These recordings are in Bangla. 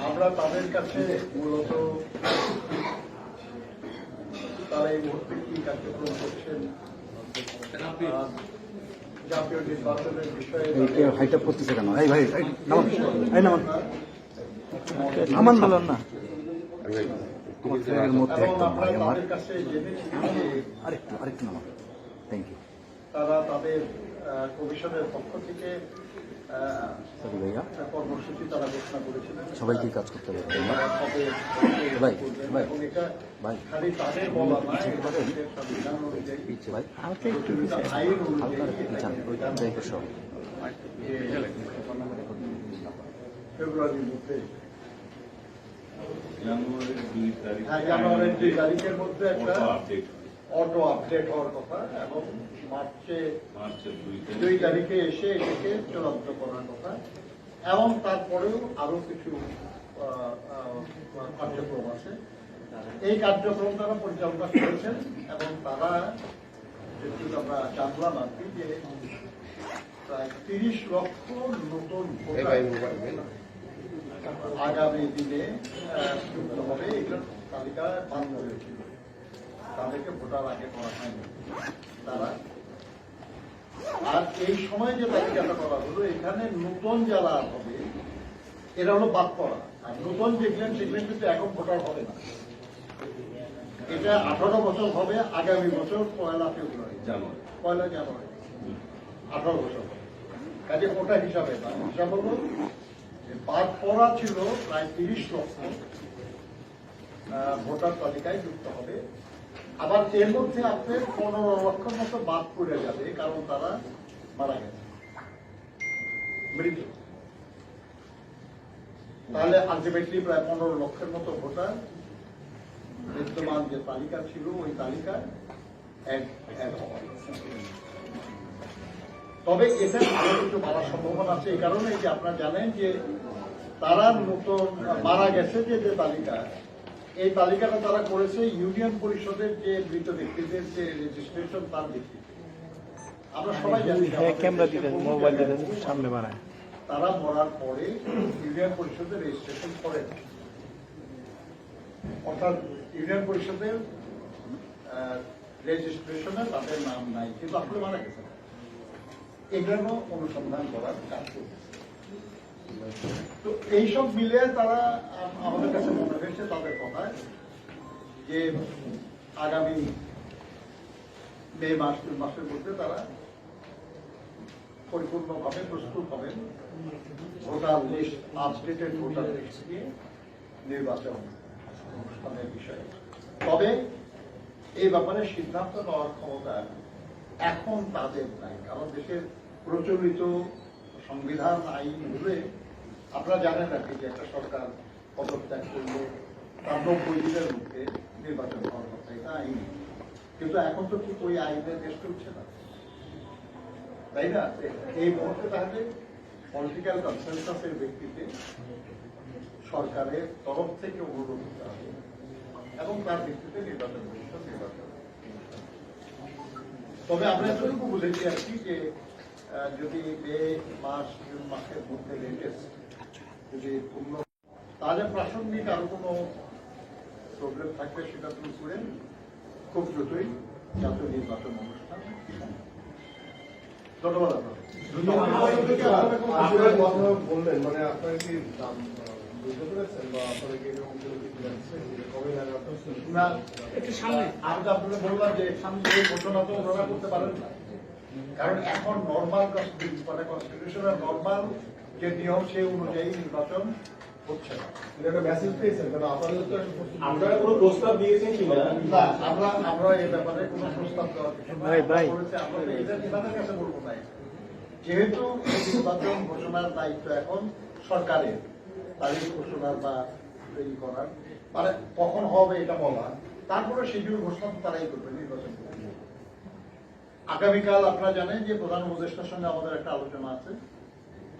আমরা তাদের তারা কাছে মূলত তারা এই মুহূর্তে কি কার্যক্রম করছেন জাতীয় নির্বাচনের বিষয়ে করতেছে কেন এই ভাই না আমার ফ্রেন্ডের মধ্যে একদম ভাই আমার তাদের কাছে জেনেছি যে আরেকটু আরেকটু নামান থ্যাংক ইউ তারা তাদের আহ, কমিশনের পক্ষ থেকে আহ, সরি ভাইয়া। একটা কর্মসূচি তারা ঘোষণা করেছিলেন। সবাইকে কাজ করতে হবে না? ভাই, ভাই, ভাই। না ভাই। হালকা একটু হালকা ফেব্রুয়ারির মধ্যে। জানুয়ারির দুই তারিখ জানুয়ারির দুই তারিখের মধ্যে একটা অটো আপডেট হওয়ার কথা এবং মার্চে দুই দুই তারিখে এসে এটাকে চূড়ান্ত করার কথা। এবং তারপরেও আরও কিছু কার্যক্রম আছে। এই কার্যক্রম তারা পরিচালনা করেছেন এবং তারা যেটুকু আমরা জানলাম আর কি যে প্রায় তিরিশ লক্ষ নতুন আগামী দিনে যুক্ত হবে এগুলোর তালিকা বান্ধ হয়েছিল তাদেরকে ভোটার আগে করা হয়নি। তারা আর এই সময় যে তালিকাটা করা হলো এখানে নতুন যারা হবে এরা হলো বাদ পড়া। আর নতুন যেগুলেন সেগুলেন কিন্তু এখন ভোটার হবে না। এটা আঠারো বছর হবে আগামী বছর পয়লা ফেব্রুয়ারি। জানুয়ারি। পয়লা জানুয়ারি। আঠারো বছর কাজে ওটা হিসাবে না। হিসাব হলো বাদ পড়া ছিল প্রায় তিরিশ লক্ষ ভোটার তালিকায় যুক্ত হবে। আবার এর মধ্যে আপনার পনেরো লক্ষ মতো বাদ পড়ে যাবে, কারণ তারা মারা গেছে। মৃত। তাহলে আলটিমেটলি প্রায় পনেরো লক্ষের মতো ভোটার বিদ্যমান যে তালিকা ছিল, ওই তালিকায় এক এক। তবে এটা আরও কিছু বাড়ার সম্ভাবনা আছে। এই কারণে যে আপনারা জানেন যে তারা নতুন মারা গেছে যে যে তালিকা এই তালিকাটা তারা করেছে ইউনিয়ন পরিষদের যে মৃত ব্যক্তিদের যে রেজিস্ট্রেশন তার ভিত্তিতে। আমরা সবাই জানি যে হ্যাঁ আমাদের ক্যামেরা দিলেন মোবাইল দিলেন সামনে বানায়। তারা মরার পরে ইউনিয়ন পরিষদের রেজিস্ট্রেশন করে না। অর্থাৎ ইউনিয়ন পরিষদের রেজিস্ট্রেশনে তাদের নাম নাই কিন্তু আসলে মারা গেছে। এগুলো অনুসন্ধান করার কাজ করছে তো এইসব মিলে তারা আমাদের কাছে মনে হয়েছে তাদের কথায় যে আগামী মে মাস মাসের মধ্যে তারা পরিপূর্ণভাবে প্রস্তুত হবেন। Voter list updated voter list দিয়ে নির্বাচন অনুষ্ঠানের বিষয়ে। তবে এই ব্যাপারে সিদ্ধান্ত নেওয়ার ক্ষমতা এখন তাদের নাই, কারণ দেশের প্রচলিত সংবিধান, আইন হলে আপনারা জানেন নাকি যে একটা সরকার পদত্যাগ করলে তার নব্বই দিনের মধ্যে নির্বাচন হওয়ার কথা, এটা আইন। কিন্তু এখন তো ঠিক ওই আইনের দেশ চলছে না। তাই না? এই মুহূর্তে তাহলে পলিটিক্যাল কনসেনসাসের ভিত্তিতে সরকারের তরফ থেকে অনুরোধ করতে হবে এবং তার ভিত্তিতে নির্বাচন কমিশন নির্বাচন তবে আমরা এতটুকু বুঝেছি আর কি যে যদি মে মাস জুন মাসের মধ্যে লেটেস্ট যদি পূর্ণ তাহলে প্রাসঙ্গিক আরও কোনো প্রবলেম থাকবে সেটা দূর করে খুব দ্রুতই জাতীয় নির্বাচন অনুষ্ঠান ধন্যবাদ আপনার কথা বললেন মানে আপনার কি কারণ এখন নর্মাল মানে কনস্টিটিউশনের নর্মাল যে নিয়ম সেই অনুযায়ী নির্বাচন হচ্ছে না। আপনারা কোনো প্রস্তাব দিয়েছেন কিনা? না আমরা আমরা এই ব্যাপারে কোনো প্রস্তাব দেওয়ার কিছু বলব যেহেতু নির্বাচন ঘোষণার দায়িত্ব এখন সরকারের তারিখ ঘোষণার বা তৈরি করার। মানে কখন হবে এটা বলা। তারপরে শিডিউল ঘোষণা তারাই করবে নির্বাচন আগামীকাল আপনারা জানেন যে প্রধান উপদেষ্টার সঙ্গে আমাদের একটা আলোচনা আছে।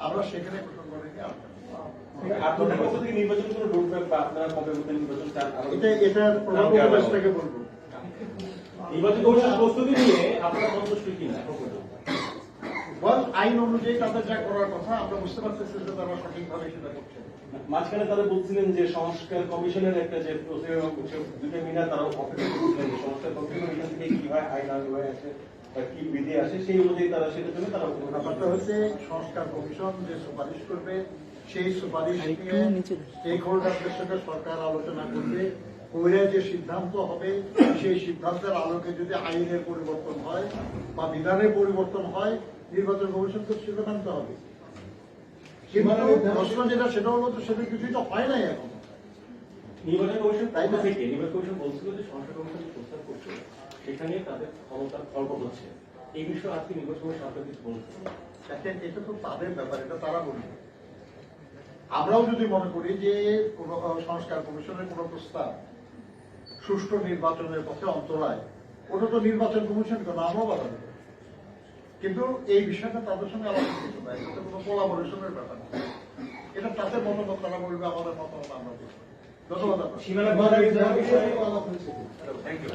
আমরা সেখানে প্রসঙ্গ নিয়ে আলোচনা এটা এটা প্রধান উপদেষ্টাকে বলব। নির্বাচন প্রস্তুতি নিয়ে আপনারা সন্তুষ্ট কিনা আইন অনুযায়ী তাদের যা করার কথা আমরা বুঝতে পারতেছি যে তারা সঠিকভাবে সেটা করছে। মাঝখানে তারা বলছিলেন যে সংস্কার কমিশনের একটা যে দুটো মিনা তারা অপেক্ষা করছিলেন যে সংস্কার কমিশন এখান থেকে কি হয় আইন আগে হয়ে আসে বা কি বিধি আসে সেই অনুযায়ী তারা সেটার জন্য তারা ব্যাপারটা হচ্ছে সংস্কার কমিশন যে সুপারিশ করবে সেই সুপারিশ নিয়ে স্টেক হোল্ডারদের সাথে সরকার আলোচনা করবে কইরা যে সিদ্ধান্ত হবে সেই সিদ্ধান্তের আলোকে যদি আইনের পরিবর্তন হয় বা বিধানের পরিবর্তন হয় নির্বাচন কমিশন তো সেটা মানতে হবে। প্রশ্ন যেটা সেটা হলো তো সেটা কিছুই তো হয় নাই এখন। নির্বাচন কমিশন তাই না? থেকে নির্বাচন কমিশন বলছিল যে সংস্কার কমিশন প্রস্তাব করছে সেখানে তাদের ক্ষমতা খর্ব হচ্ছে। এই বিষয়ে আজকে নির্বাচন কমিশন আপনার কিছু বলছে দেখেন এটা তো তাদের ব্যাপার এটা তারা বলবে। আমরাও যদি মনে করি যে কোন সংস্কার কমিশনের কোন প্রস্তাব সুষ্ঠু নির্বাচনের পথে অন্তরায় ওটা তো নির্বাচন কমিশন কেন আমরাও বাধা দেবো কিন্তু এই বিষয়টা তাদের সঙ্গে আলাদা কিছু নাই এটা কোনো কোলাবোরেশনের ব্যাপার না। এটা তাদের মতামত তারা বলবে আমাদের মতামত আমরা বলব। ধন্যবাদ আপনার থ্যাংক ইউ